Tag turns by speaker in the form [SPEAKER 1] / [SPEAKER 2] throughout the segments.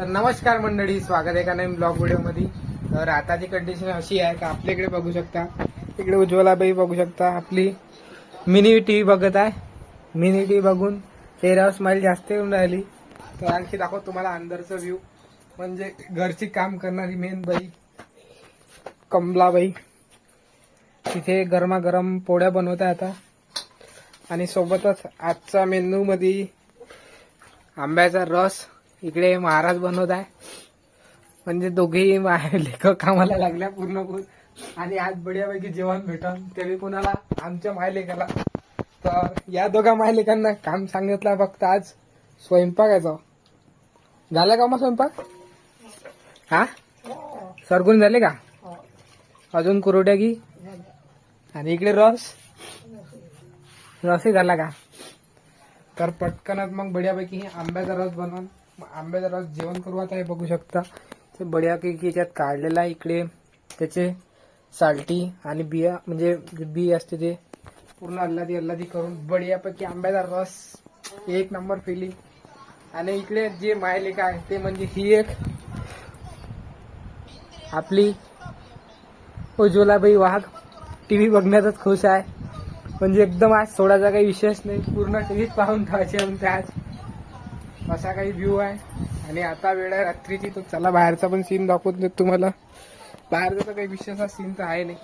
[SPEAKER 1] तर नमस्कार मंडळी स्वागत आहे का नवीन ब्लॉग व्हिडिओमध्ये. तर आताची कंडिशन अशी आहे का आपल्याकडे बघू शकता. इकडे उज्ज्वलाबाई बघू शकता. आपली मिनी टी व्ही बघत आहे. मिनी टी व्ही बघून चेहऱ्यावर स्माईल जास्त येऊन राहिली. तर आणखी दाखव तुम्हाला अंदरचा व्ह्यू म्हणजे घरची काम करणारी मेन बाई कमलाबाई. तिथे गरमागरम पोळ्या बनवत आहे आता. आणि सोबतच आजचा मेनू मध्ये आंब्याचा रस इकडे महाराज बनवत आहे. म्हणजे दोघेही लेखक कामाला लागल्या पूर्ण आणि आज बढियापैकी जेवण भेटन. तरी कुणाला कोणाला? आमच्या मायलेखाला तर या दोघा मायलेखांना काम सांगितलं फक्त आज. स्वयंपाकाचं झाला का मग स्वयंपाक? हा? सरगुण झाले का? अजून कुरोड्या की आणि इकडे रस. रसही झाला का? तर पटकनच मग बढियापैकी आंब्याचा रस बनवून आंब्याचा रस जेवण करू आता हे बघू शकता. ते बढियापैकी याच्यात काढलेला आहे इकडे. त्याचे साल्टी आणि बिया म्हणजे बी असते ते पूर्ण अल्लादी अल्लादी करून बढियापैकी आंब्याचा रस एक नंबर फिलिंग आणि इकडे जे मायलेखा आहे ते म्हणजे ही एक आपली उज्ज्वलाबाई वाघ टी व्ही बघण्यातच खुश आहे. म्हणजे एकदम आज सोडायचा काही विशेष नाही. पूर्ण टीव्हीच पाहून ठेवायचे म्हणते आज. असा काही व्ह्यू आहे. आणि आता वेळ आहे रात्रीची तर चला बाहेरचा पण सीन दाखवत नाही तुम्हाला. बाहेरचा तर काही विशेष सीन तर आहे नाही.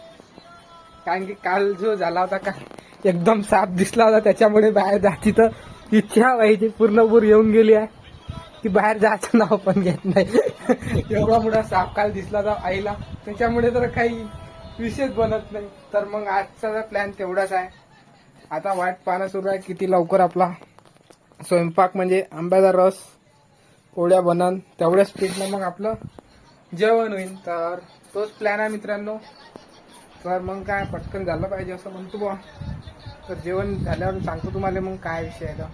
[SPEAKER 1] कारण की काल जो झाला होता का एकदम साप दिसला होता त्याच्यामुळे बाहेर जायची तर इच्छा व्हायची पूर्णपूर येऊन गेली आहे. की बाहेर जायचं नाव पण घेत नाही. एवढा मोठा साप काल दिसला होता आईला. त्याच्यामुळे तर काही विशेष बनत नाही. तर मग आजचा प्लॅन तेवढाच आहे. आता वाट पाहणं सुरू आहे. किती लवकर आपला स्वयंपाक म्हणजे आंब्याचा रस पोळ्या बनन तेवढ्या स्पीडनं मग आपलं जेवण होईल. तर तोच प्लॅन आहे मित्रांनो. तर मग काय पटकन झालं पाहिजे असं म्हणतो बुवा. तर जेवण झाल्यावर सांगतो तुम्हाला मग काय विषय आहे. का